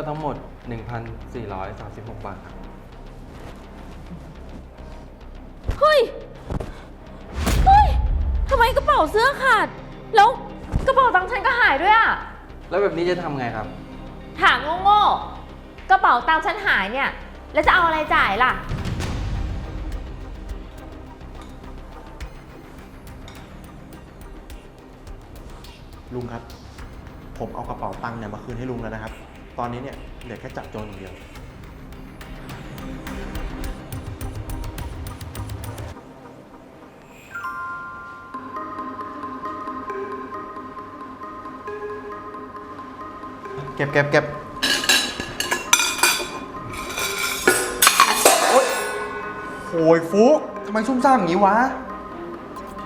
ยอดทั้งหมด 1,436 บาทครับ เฮ้ย เฮ้ย ทำไมกระเป๋าเสื้อขาด แล้วกระเป๋าตังค์ฉันก็หายด้วยอะแล้วแบบนี้จะทำไงครับ ถามโง่ๆกระเป๋าตังค์ฉันหายเนี่ย แล้วจะเอาอะไรจ่ายล่ะ ลุงครับ ผมเอากระเป๋าตังค์เนี่ยมาคืนให้ลุงแล้วนะครับ ตอนนี้เนี่ยเหลือแค่จับโจรอย่างเดียว เก็บเก็บเก็บโอ๊ยโอยฟุกทำไมซุ่มซ่ามอย่างนี้วะ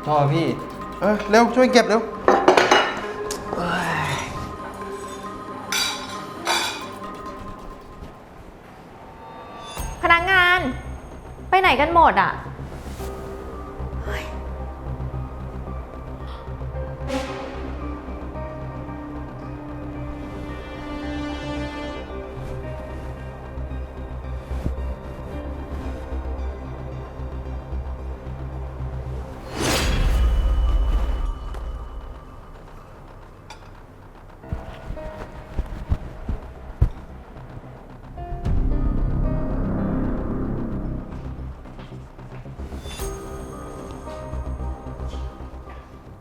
พ่อพี่ เออเร็วช่วยเก็บเร็ว พนักงาน ไปไหนกันหมดอะ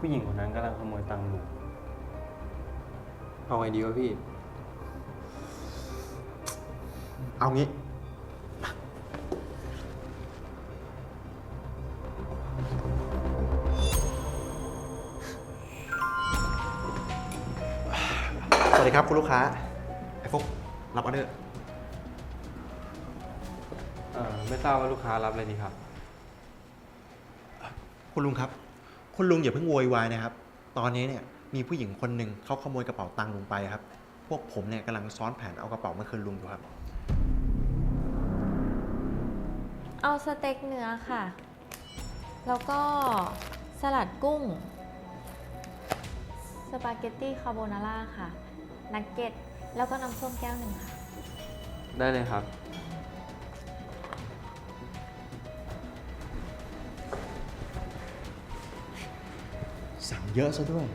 ผู้หญิงคนนั้นกำลังขโมยตังค์ลุงเอาไงดีวะพี่ เอางี้ สวัสดีครับคุณลูกค้า ไอ้ฟุกรับออเดอร์ เอ่อไม่ทราบว่าลูกค้ารับอะไรดีครับ คุณลุงครับ คุณลุงอย่าเพิ่งโวยวายนะครับ ตอนนี้เนี่ยมีผู้หญิงคนหนึ่งเขาขโมยกระเป๋าตังค์ลุงไปครับ พวกผมเนี่ยกำลังซ้อนแผนเอากระเป๋ามาคืนลุงอยู่ครับ เอาสเต็กเนื้อค่ะ แล้วก็สลัดกุ้ง สปาเกตตี้คาโบนาร่าค่ะ นักเก็ต แล้วก็น้ำส้มแก้วหนึ่งค่ะ ได้เลยครับ เยอะซะด้วย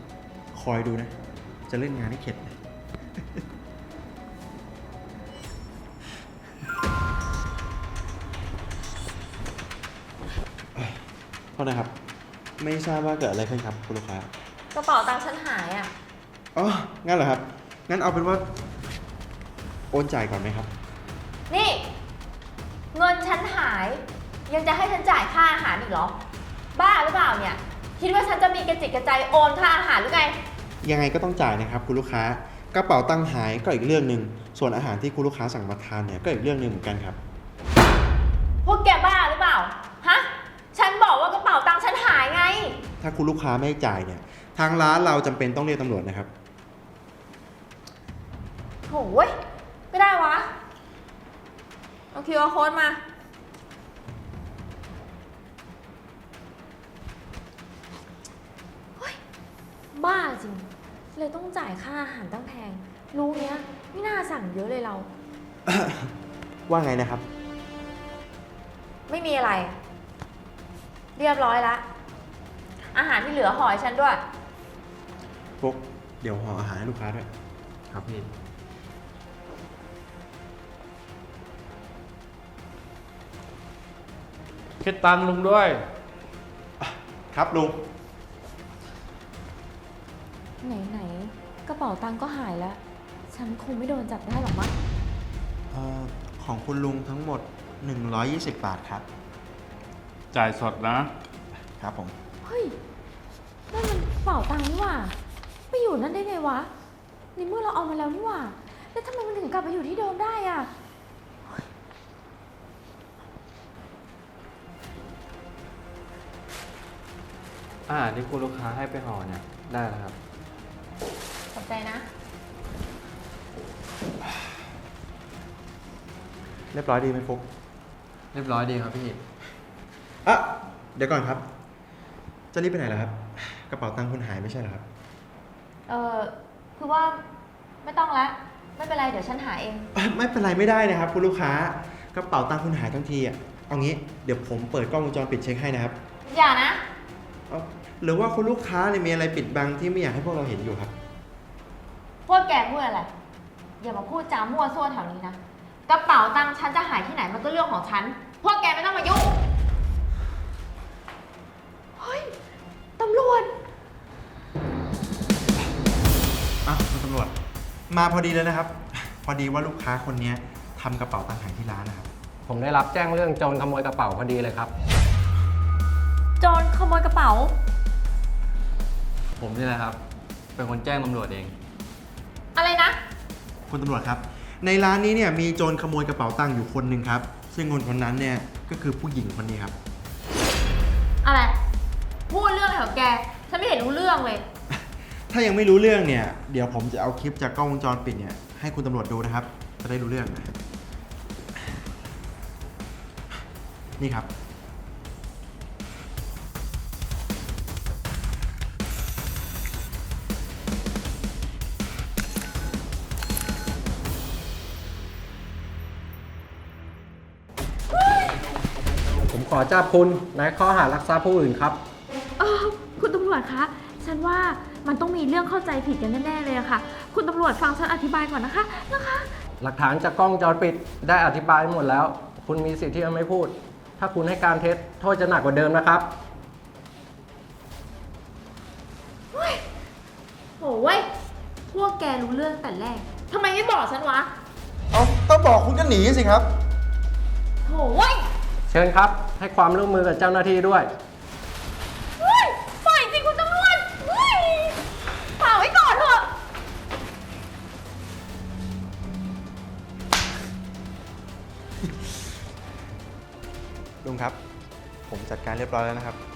คอยดูนะ จะเล่นงานให้เข็ดเลยโทษนะครับ ไม่ทราบว่าเกิดอะไรขึ้นครับคุณลูกค้า กระเป๋าตังค์ฉันหายอะ อ๋อ งั้นเหรอครับ งั้นเอาเป็นว่า โอนจ่ายก่อนไหมครับ นี่ เงินฉันหาย ยังจะให้ฉันจ่ายค่าอาหารอีกเหรอ บ้าหรือเปล่าเนี่ย คิดว่าฉันจะมีกระจิตกระใจโอนค่าอาหารหรือไง ยังไงก็ต้องจ่ายนะครับคุณลูกค้ากระเป๋าตังค์หายก็อีกเรื่องหนึ่งส่วนอาหารที่คุณลูกค้าสั่งมาทานเนี่ยก็อีกเรื่องหนึ่งเหมือนกันครับ พวกแกบ้าหรือเปล่า ฮะ ฉันบอกว่ากระเป๋าตังค์ฉันหายไง ถ้าคุณลูกค้าไม่จ่ายเนี่ย ทางร้านเราจำเป็นต้องเรียกตำรวจนะครับ โหยก็ได้วะ เอาคิวอาโค้ดมา บ้าจริง เลยต้องจ่ายค่าอาหารตั้งแพง รู้เนี้ยไม่น่าสั่งเยอะเลยเรา ว่าไงนะครับ ไม่มีอะไร เรียบร้อยละ อาหารที่เหลือห่อให้ฉันด้วย พวกเดี๋ยวห่ออาหารให้ลูกค้าด้วย ครับพี่ คิดตังค์ลุงด้วย ครับลุง ไหนๆกระเป๋าตังค์ก็หายแล้ว ฉันคงไม่โดนจับได้หรอกมั้งเอ่อของคุณลุงทั้งหมด 120 บาทครับ จ่ายสดนะ ครับผม เฮ้ยนั่นมันกระเป๋าตังค์นี่หว่าไปอยู่นั่นได้ไงวะในเมื่อเราเอามาแล้วนี่หว่า แล้วทำไมมันถึงกลับไปอยู่ที่เดิมได้อะอาหารที่คุณลูกค้าให้ไปห่อเนี่ยได้แล้วครับ ขอบใจนะ เรียบร้อยดีไหมฟุกเรียบร้อยดีครับพี่ อะเดี๋ยวก่อนครับ จะรีบไปไหนล่ะครับ กระเป๋าตังค์คุณหายไม่ใช่เหรอครับ เออคือว่าไม่ต้องละ ไม่เป็นไร เดี๋ยวฉันหาเองไม่เป็นไรไม่ได้นะครับ คุณลูกค้ากระเป๋าตังค์คุณหายทั้งทีอะเอางี้เดี๋ยวผมเปิดกล้องวงจรปิดเช็คให้นะครับ อย่านะเอา หรือว่าคุณลูกค้าเนี่ยมีอะไรปิดบังที่ไม่อยากให้พวกเราเห็นอยู่ครับ พวกแกพูดอะไร อย่ามาพูดจามั่วซั่วแถวนี้นะ กระเป๋าตังค์ฉันจะหายที่ไหนมันก็เรื่องของฉัน พวกแกไม่ต้องมายุ่ง เฮ้ย ตำรวจอ้าวคุณตำรวจ มาพอดีเลยนะครับ พอดีว่าลูกค้าคนเนี้ยทำกระเป๋าตังค์หายที่ร้านนะครับ ผมได้รับแจ้งเรื่องโจรขโมยกระเป๋าพอดีเลยครับ โจรขโมยกระเป๋า ผมนี่แหละครับ เป็นคนแจ้งตำรวจเอง อะไรนะ คุณตำรวจครับ ในร้านนี้เนี่ยมีโจรขโมยกระเป๋าตังค์อยู่คนหนึ่งครับ ซึ่งคนคนนั้นเนี่ยก็คือผู้หญิงคนนี้ครับ อะไร พูดเรื่องอะไรของแก ฉันไม่เห็นรู้เรื่องเลย ถ้ายังไม่รู้เรื่องเนี่ย เดี๋ยวผมจะเอาคลิปจากกล้องวงจรปิดเนี่ยให้คุณตำรวจดูนะครับ จะได้รู้เรื่องนะนี่ครับ ขอจับคุณในข้อหารักทรัพย์ผู้อื่นครับ เออคุณตำรวจคะ ฉันว่ามันต้องมีเรื่องเข้าใจผิดกันแน่ๆเลยอะค่ะ คุณตำรวจฟังฉันอธิบายก่อนนะคะ นะคะ หลักฐานจากกล้องวงจรปิดได้อธิบายหมดแล้ว คุณมีสิทธิ์ที่จะไม่พูด ถ้าคุณให้การเท็จโทษจะหนักกว่าเดิมนะครับโหเว้ย พวกแกรู้เรื่องแต่แรก ทำไมไม่บอกฉันวะ เอาต้องบอกคุณก็หนีสิครับ โหเว้ย เชิญครับ ให้ความร่วมมือกับเจ้าหน้าที่ด้วย เฮ้ยปล่อยสิคุณตำรวจเฮ้ยฝากไว้ก่อนเถอะ ลุงครับ ผมจัดการเรียบร้อยแล้วนะครับ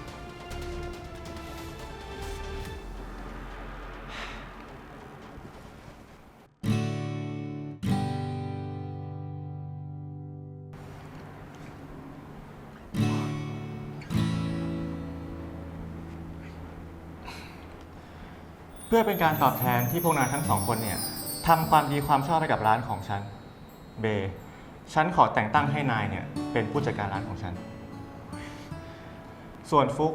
พื่อเป็นการตอบแทนที่พวกนายทั้งสองคนเนี่ยทำความดีความชอบให้กับร้านของฉัน เบฉันขอแต่งตั้งให้นายเนี่ยเป็นผู้จัดการร้านของฉัน ส่วนฟุก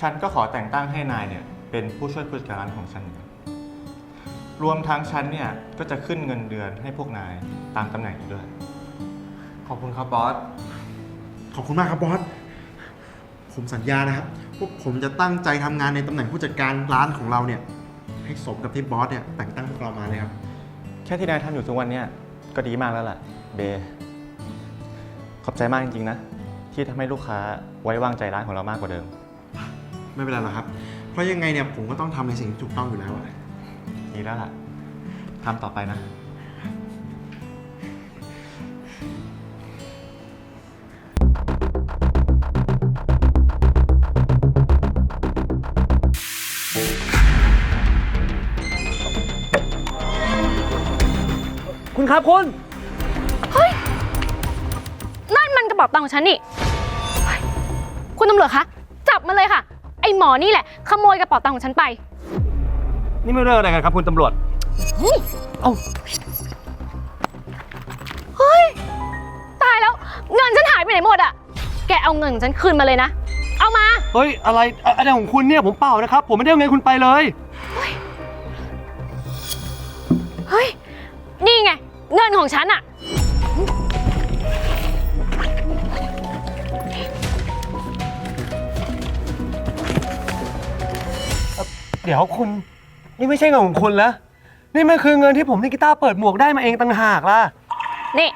ฉันก็ขอแต่งตั้งให้นายเนี่ยเป็นผู้ช่วยผู้จัดการร้านของฉันเหมือนกันรวมทั้งฉันเนี่ยก็จะขึ้นเงินเดือนให้พวกนายตามตำแหน่งอีกด้วย ขอบคุณครับบอส ขอบคุณมากครับบอส ผมสัญญานะครับว่าผมจะตั้งใจทำงานในตำแหน่งผู้จัดการร้านของเราเนี่ย ให้สมกับที่บอสเนี่ยแต่งตั้งพวกเรามาเลยครับ แค่ที่นายทำอยู่ทุกวันเนี่ยก็ดีมากแล้วล่ะ เบขอบใจมากจริงๆนะ ที่ทำให้ลูกค้าไว้วางใจร้านของเรามากกว่าเดิม ไม่เป็นไรหรอกครับ เพราะยังไงเนี่ยผมก็ต้องทำในสิ่งที่ถูกต้องอยู่แล้วอะดีแล้วล่ะทำต่อไปนะ คุณครับคุณนั่นมันกระเป๋าตังค์ของฉันนี่เฮ้ยคุณตำรวจคะ จับมันเลยค่ะ ไอหมอนี่แหละ ขโมยกระเป๋าตังค์ของฉันไป นี่ไม่เรื่องอะไรกันครับคุณตำรวจเฮ้ย ตายแล้ว เงินฉันหายไปไหนหมดอะแกเอาเงินของฉันคืนมาเลยนะ เอามา เฮ้ย อะไรอะอะไรของคุณเนี่ยผมเปล่านะครับ ผมไม่ได้เอาเงินคุณไปเลย เฮ้ย นี่ไง เงินของฉันอะเดี๋ยวคุณ นี่ไม่ใช่เงินของคุณแล้ว นี่มันคือเงินที่ผมนิกิต้าเปิดหมวกได้มาเองต่างหากล่ะ นี่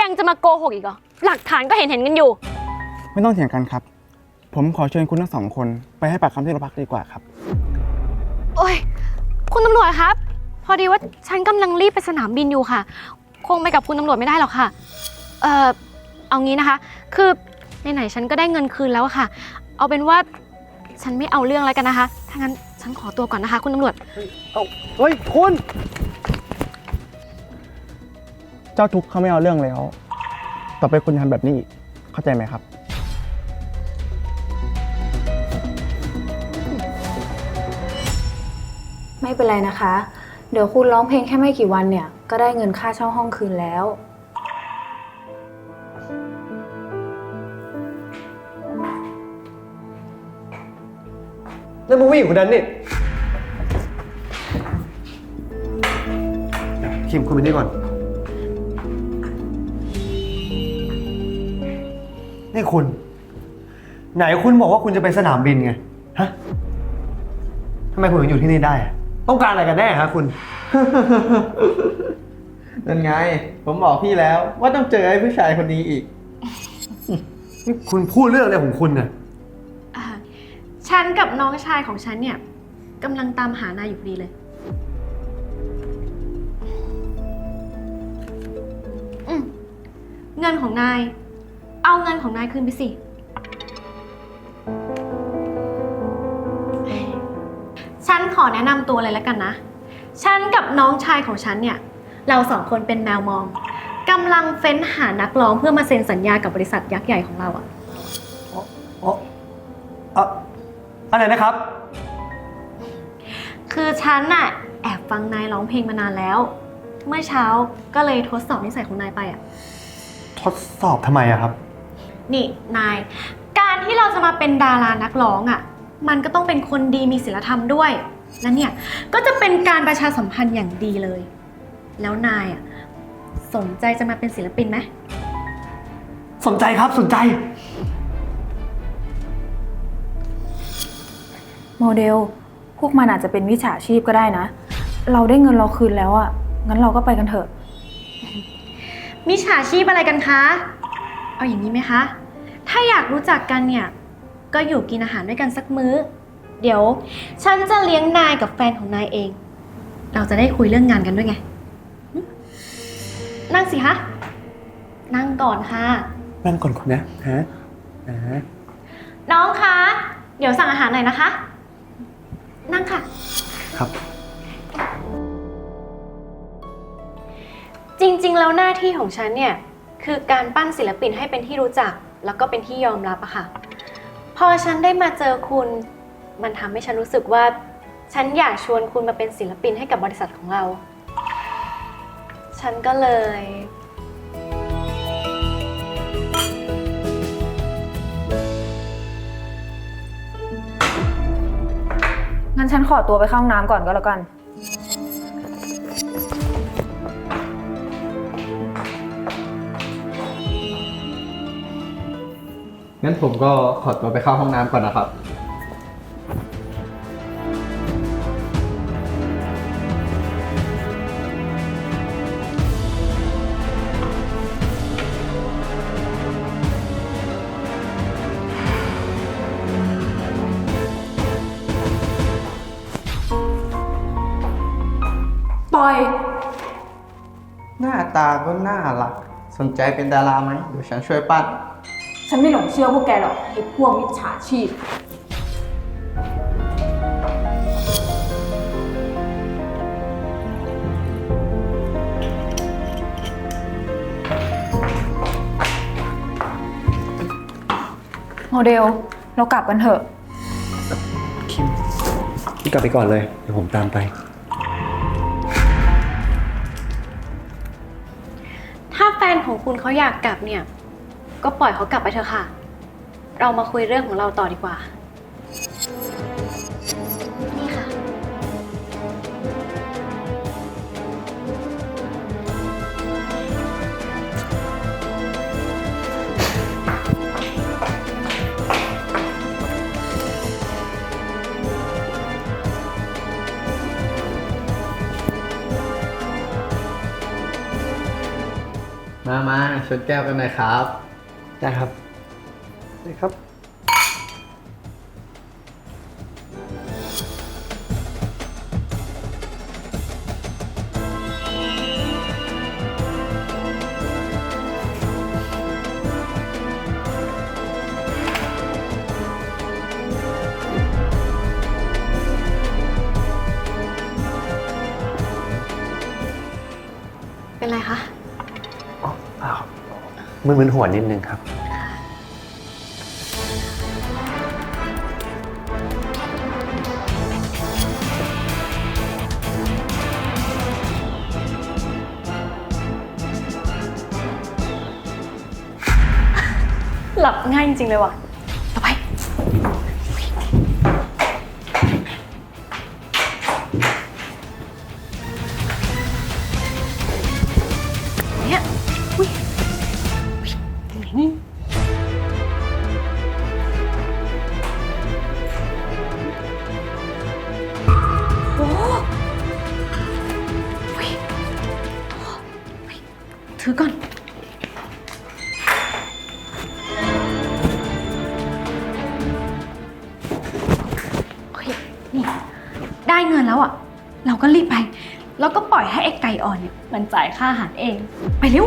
ยังจะมาโกหกอีกเหรอ หลักฐานก็เห็นเห็นๆกันอยู่ ไม่ต้องเถียงกันครับ ผมขอเชิญคุณทั้งสองคน ไปให้ปากคำที่โรงพักดีกว่าครับ โอ้ย คุณตำรวจครับพ อดีว่าฉันกำลังรีบไปสนามบินอยู่ค่ะ คงไปกับคุณตำรวจไม่ได้หรอกค่ะ เอ่อ เอางี้นะคะ คือไหนๆฉันก็ได้เงินคืนแล้วอะค่ะ เอาเป็นว่าฉันไม่เอาเรื่องแล้วกันนะคะ ถ้างั้นฉันขอตัวก่อนนะคะ คุณตำรวจ เอาเฮ้ยคุณ เจ้าทุกข์เขาไม่เอาเรื่องแล้ว ต่อไปคุณทำแบบนี้อีกเข้าใจไหมครับ ไม่เป็นไรนะคะ เดี๋ยวคุณร้องเพลงแค่ไม่กี่วันเนี่ย ก็ได้เงินค่าเช่าห้องคืนแล้ว นั่นมึงผู้หญิงคนนั้นนี่คิมคุณไปนี่ก่อน นี่คุณ ไหนคุณบอกว่าคุณจะไปสนามบินไง ฮะทำไมคุณถึงอยู่ที่นี่ได้อะ ต้องการอะไรกันแน่ฮะคุณ นั่นไง ผมบอกพี่แล้วว่าต้องเจอไอ้ผู้ชายคนนี้อีก นี่คุณพูดเรื่องอะไรของคุณน่ะ อ่าฉันกับน้องชายของฉันเนี่ยกำลังตามหานายอยู่พอดีเลย อืมเงินของนาย เอาเงินของนายคืนไปสิ ขอแนะนำตัวเลยแล้วกันนะ ฉันกับน้องชายของฉันเนี่ย เราสองคนเป็นแมวมองกำลังเฟ้นหานักร้องเพื่อมาเซ็นสัญญากับบริษัทยักษ์ใหญ่ของเราอะอ๋ออะอะไรนะครับ คือฉันน่ะแอบฟังนายร้องเพลงมานานแล้ว เมื่อเช้าก็เลยทดสอบนิสัยของนายไปอะทดสอบทำไมอะครับ นี่นาย การที่เราจะมาเป็นดารานักร้องอะมันก็ต้องเป็นคนดีมีศีลธรรมด้วย และเนี่ยก็จะเป็นการประชาสัมพันธ์อย่างดีเลย แล้วนายอะสนใจจะมาเป็นศิลปินไหม สนใจครับสนใจ โมเดล พวกมันอาจจะเป็นวิชาชีพก็ได้นะ เราได้เงินเราคืนแล้วอะ่ะงั้นเราก็ไปกันเถอะ มิจฉาชีพอะไรกันคะ เอาอย่างนี้ไหมคะ ถ้าอยากรู้จักกันเนี่ย ก็อยู่กินอาหารด้วยกันสักมื้อ เดี๋ยว ฉันจะเลี้ยงนายกับแฟนของนายเอง เราจะได้คุยเรื่องงานกันด้วยไงหึนั่งสิคะนั่งก่อนค่ะ นั่งก่อนคุณนะฮะนะน้องคะ เดี๋ยวสั่งอาหารหน่อยนะคะ นั่งค่ะ ครับ จริงๆ แล้วหน้าที่ของฉันเนี่ย คือการปั้นศิลปินให้เป็นที่รู้จัก แล้วก็เป็นที่ยอมรับอะค่ะ พอฉันได้มาเจอคุณ มันทำให้ฉันรู้สึกว่า ฉันอยากชวนคุณมาเป็นศิลปินให้กับบริษัทของเรา ฉันก็เลย งั้นฉันขอตัวไปเข้าห้องน้ำก่อนก็แล้วกัน งั้นผมก็ขอตัวไปเข้าห้องน้ำก่อนนะครับ ตาก็น่ารัก สนใจเป็นดาราไหมเดี๋ยวฉันช่วยปั้น ฉันไม่หลงเชื่อพวกแกหรอกไอ้พวกมิจฉาชีพ โมเดล เรากลับกันเถอะ คิมพี่กลับไปก่อนเลย เดี๋ยวผมตามไป เขาอยากกลับเนี่ย ก็ปล่อยเขากลับไปเถอะค่ะ เรามาคุยเรื่องของเราต่อดีกว่า มามาชนแก้วกันหน่อยครับ ได้ครับได้ครับ มึนๆหัวนิดนึงครับ หลับง่ายจริงเลยว่ะ เงินแล้วอะ เราก็รีบไป แล้วก็ปล่อยให้ไอ้ไก่อ่อนเนี่ยมันจ่ายค่าอาหารเอง ไปเร็ว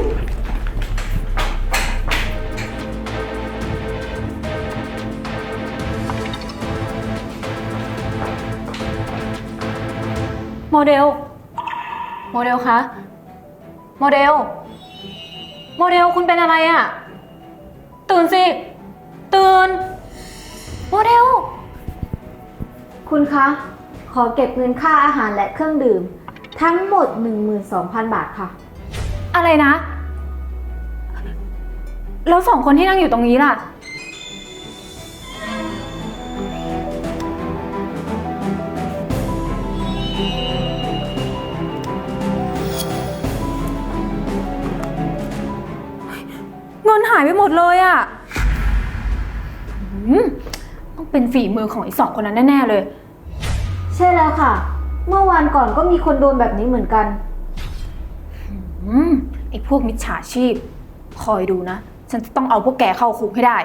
โมเดล โมเดลคะ โมเดล โมเดลคุณเป็นอะไรอะ่ะ ตื่นสิ ตื่น โมเดล คุณคะ ขอเก็บเงินค่าอาหารและเครื่องดื่ม ทั้งหมด 12,000 บาทค่ะ อะไรนะ แล้วสองคนที่นั่งอยู่ตรงนี้ล่ะ เงินหายไปหมดเลยอะ่ะหืมต้องเป็นฝีมือของไอ้สองคนนั้นแน่ ๆ เลย ใช่แล้วค่ะ เมื่อวานก่อนก็มีคนโดนแบบนี้เหมือนกัน อืมไอ้พวกมิจฉาชีพ คอยดูนะ ฉันจะต้องเอาพวกแกเข้าคุกให้ได้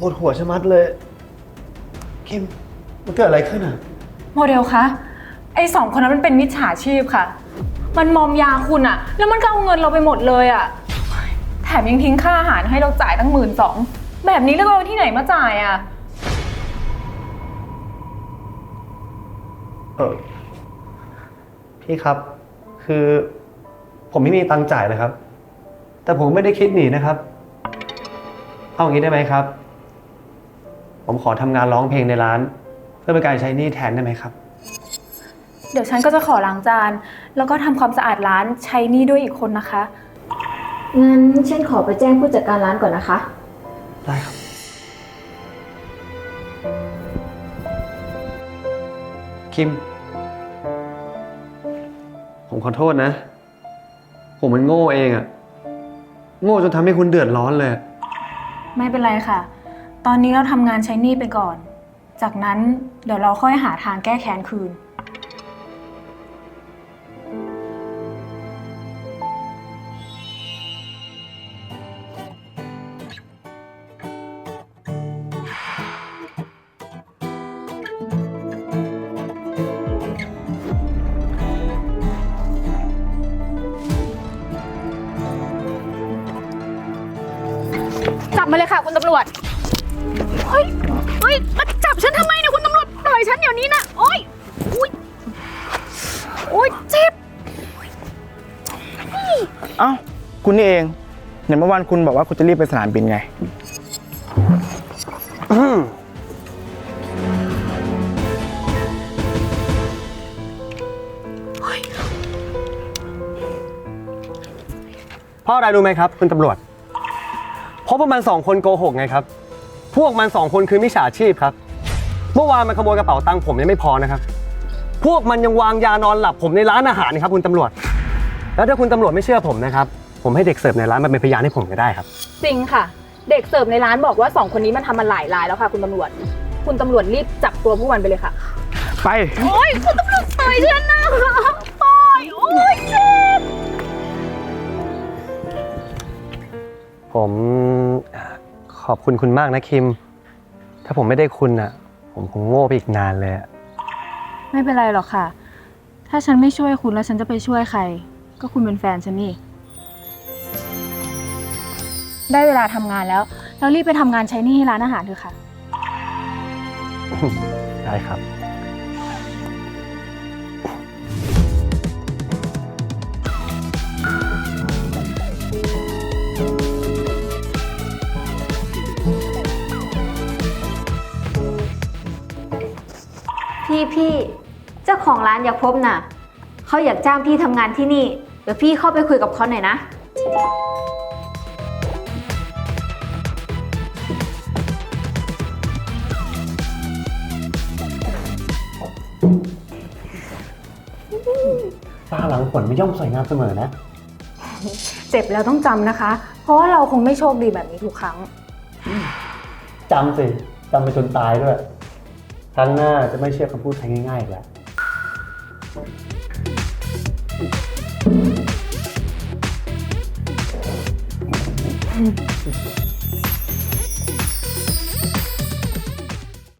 ปวดหัวชะมัดเลย คิม มันเกิดอะไรขึ้นอะ โมเดลคะไอ้สองคนนั้นมันเป็นมิจฉาชีพค่ะ มันมอมยาคุณอะแล้วมันก็เอาเงินเราไปหมดเลยอะแถมยังทิ้งค่าอาหารให้เราจ่ายตั้งหมื่นสองแบบนี้แล้วเราที่ไหนมาจ่ายอะเออพี่ครับ คือผมไม่มีตังค์จ่ายนะครับ แต่ผมไม่ได้คิดหนีนะครับ เอาอย่างนี้ได้ไหมครับ ผมขอทำงานร้องเพลงในร้าน เพื่อเป็นการใช้หนี้แทนได้ไหมครับ เดี๋ยวฉันก็จะขอล้างจาน แล้วก็ทำความสะอาดร้านใช้หนี่ด้วยอีกคนนะคะ งั้นฉันขอไปแจ้งผู้จัดการร้านก่อนนะคะ ได้ครับ คิม ผมขอโทษนะ ผมมันโง่เองอะโง่จนทำให้คุณเดือดร้อนเลย ไม่เป็นไรค่ะ ตอนนี้เราทำงานใช้หนี้ไปก่อน จากนั้นเดี๋ยวเราค่อยหาทางแก้แค้นคืน มาเลยค่ะคุณตำรวจ เฮ้ย เฮ้ย มาจับฉันทำไมเนี่ยคุณตำรวจ ปล่อยฉันเดี๋ยวนี้นะโอ๊ยอุ๊ยโอ๊ยเจ็บเอ้า คุณนี่เองเห็นเมื่อวานคุณบอกว่าคุณจะรีบไปสนามบินไง เพราะอะไรรู้ไหมครับ คุณตำรวจ เพราะพวกมันสองคนโกหกไงครับ พวกมันสองคนคือมิจฉาชีพครับ เมื่อวานมันขโมยกระเป๋าตังค์ผมยังไม่พอนะครับ พวกมันยังวางยานอนหลับผมในร้านอาหารนะครับคุณตำรวจ แล้วถ้าคุณตำรวจไม่เชื่อผมนะครับ ผมให้เด็กเสิร์ฟในร้านมาเป็นพยานให้ผมก็ได้ครับ จริงค่ะ เด็กเสิร์ฟในร้านบอกว่าสองคนนี้มันทำมาหลายรายแล้วค่ะ คุณตำรวจ คุณตำรวจรีบจับตัวพวกมันไปเลยค่ะ ไป โอ๊ยคุณตำรวจปล่อยฉันนะปล่อยโอ๊ยเจ็บ ผมเอ่อขอบคุณคุณมากนะคิม ถ้าผมไม่ได้คุณอะ ผมคงโง่ไปอีกนานเลยอะไม่เป็นไรหรอกค่ะ ถ้าฉันไม่ช่วยคุณแล้วฉันจะไปช่วยใคร ก็คุณเป็นแฟนฉันนี่ ได้เวลาทำงานแล้ว เรารีบไปทำงานใช้หนี้ให้ร้านอาหารเถอะค่ะ ได้ครับ พี่เจ้าของร้านอยากพบน่ะเขาอยากจ้างพี่ทำงานที่นี่ เดี๋ยวพี่เข้าไปคุยกับเขาหน่อยนะ ตาหลังฝนไม่ย่อมสวยงามเสมอนะ เจ็บแล้วต้องจำนะคะ เพราะว่าเราคงไม่โชคดีแบบนี้ทุกครั้ง จำสิ จำไปจนตายด้วย ครั้งหน้าจะไม่เชื่อคำพูดใครง่ายๆอีกแล้วเ